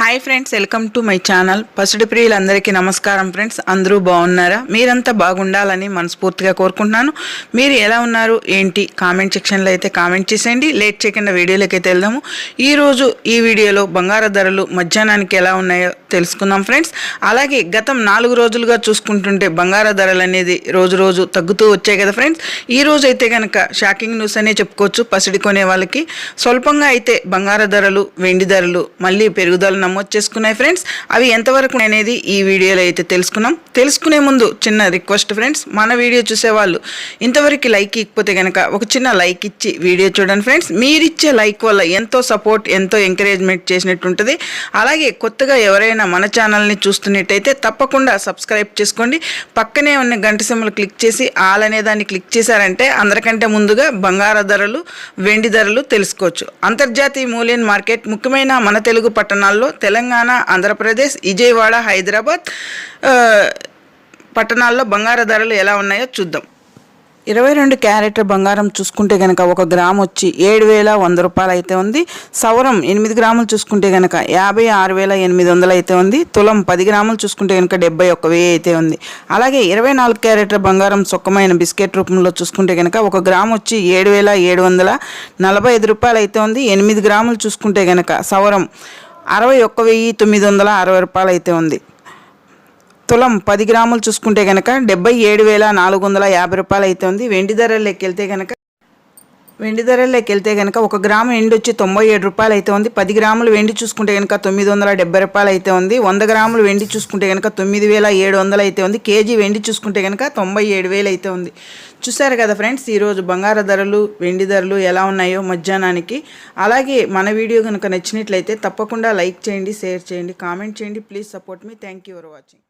Hi friends welcome to my channel పసుడి ప్రియులందరికీ నమస్కారం friends అందరూ బాగున్నారా? మీరంతా బాగుండాలని మనస్ఫూర్తిగా కోరుకుంటున్నాను. మీరు ఎలా ఉన్నారు? ఏంటి? కామెంట్ సెక్షన్లో అయితే కామెంట్ చేసేయండి. లేట్ చేయకుండా వీడియోలోకి అయితే వెళ్దాము. ఈరోజు ఈ వీడియోలో బంగారు ధరలు మధ్యాహ్నానికి ఎలా ఉన్నాయో తెలుసుకుందాం ఫ్రెండ్స్ అలాగే గతం నాలుగు రోజులుగా చూసుకుంటుంటే బంగారు ధరలు అనేది రోజు రోజు తగ్గుతూ వచ్చాయి కదా ఫ్రెండ్స్ ఈ రోజు అయితే కనుక షాకింగ్ న్యూస్ అనే చెప్పుకోవచ్చు. పసిడి కొనే వాళ్ళకి స్వల్పంగా అయితే బంగారు ధరలు వెండి ధరలు మళ్ళీ పెరుగుదల నమోదు చేసుకున్నాయి ఫ్రెండ్స్. అవి ఎంతవరకు అనేది ఈ వీడియోలో అయితే తెలుసుకున్నాం. తెలుసుకునే ముందు చిన్న రిక్వెస్ట్ ఫ్రెండ్స్. మన వీడియో చూసేవాళ్ళు ఇంతవరకు లైక్ ఇకపోతే కనుక ఒక చిన్న లైక్ ఇచ్చి వీడియో చూడండి ఫ్రెండ్స్. మీరిచ్చే లైక్ వల్ల ఎంతో సపోర్ట్ ఎంతో ఎంకరేజ్మెంట్ చేసినట్టు ఉంటుంది. అలాగే కొత్తగా ఎవరైనా మన ఛానల్ని చూస్తున్నట్టయితే తప్పకుండా సబ్స్క్రైబ్ చేసుకోండి. పక్కనే ఉన్న గంట సింబల్ క్లిక్ చేసి ఆల్ అనే దాన్ని క్లిక్ చేశారంటే అందరికంటే ముందుగా బంగార ధరలు వెండి ధరలు తెలుసుకోవచ్చు. అంతర్జాతీయ మూల్యం మార్కెట్ ముఖ్యమైన మన తెలుగు పట్టణాల్లో తెలంగాణ ఆంధ్రప్రదేశ్ విజయవాడ హైదరాబాద్ పట్టణాల్లో బంగార ధరలు ఎలా ఉన్నాయో చూద్దాం. ఇరవై రెండు క్యారెట్ బంగారం చూసుకుంటే కనుక ఒక గ్రామ్ వచ్చి ఏడు వేల వంద రూపాయలు అయితే ఉంది. సవరం ఎనిమిది గ్రాములు చూసుకుంటే కనుక యాభై ఆరు వేల ఎనిమిది వందలు అయితే ఉంది. తులం పది గ్రాములు చూసుకుంటే కనుక డెబ్బై ఒక్క వెయ్యి అయితే ఉంది. అలాగే ఇరవై నాలుగు క్యారెట్ బంగారం సుక్కమైన బిస్కెట్ రూపంలో చూసుకుంటే కనుక ఒక గ్రామ్ వచ్చి ఏడు వేల ఏడు వందల నలభై ఐదు రూపాయలు అయితే ఉంది. ఎనిమిది గ్రాములు చూసుకుంటే కనుక సవరం అరవై ఒక్క వెయ్యి తొమ్మిది వందల అరవై రూపాయలు అయితే ఉంది. తులం పది గ్రాములు చూసుకుంటే కనుక డెబ్బై ఏడు వేల నాలుగు వందల యాభై రూపాయలు అయితే ఉంది. వెండి ధరలు లెక్కెళ్తే కనుక వెండి ధరల్లోకి వెళ్తే కనుక ఒక గ్రాము ఎండు వచ్చి తొంభై ఏడు రూపాయలు అయితే ఉంది. పది గ్రాములు వెండి చూసుకుంటే కనుక తొమ్మిది వందల డెబ్బై రూపాయలు అయితే ఉంది. వంద గ్రాములు వెండి చూసుకుంటే కనుక తొమ్మిది వేల ఏడు వందలు అయితే ఉంది. కేజీ వెండి చూసుకుంటే కనుక తొంభై ఏడు వేలు అయితే ఉంది. చూసారు కదా ఫ్రెండ్స్ ఈరోజు బంగారు ధరలు వెండి ధరలు ఎలా ఉన్నాయో మధ్యాహ్నానికి. అలాగే మన వీడియో కనుక నచ్చినట్లయితే తప్పకుండా లైక్ చేయండి షేర్ చేయండి కామెంట్ చేయండి. Please support me. Thank you for watching.